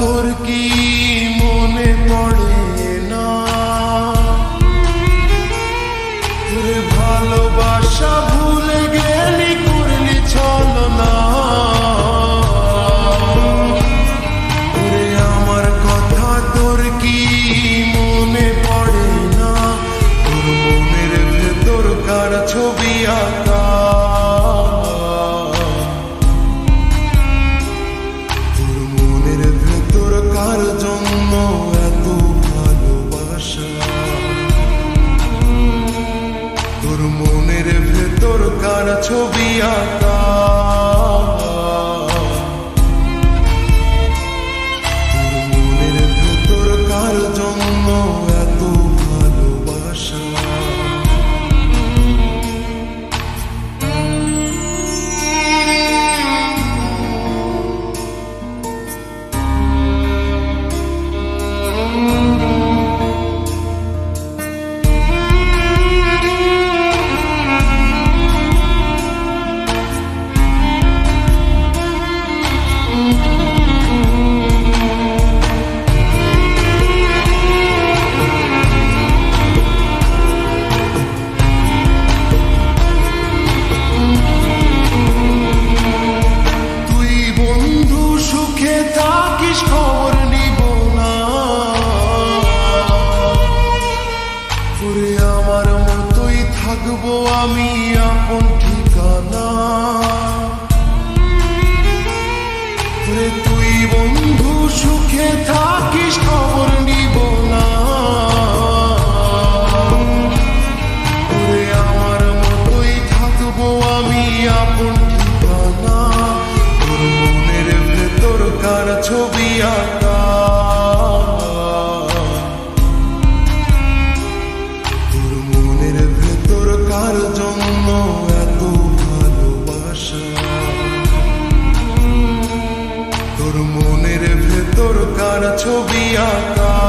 তোর কি মনে পড়ে না? তোর ভালোবাসা ভুলে গেলি কার ছবি আঁকা?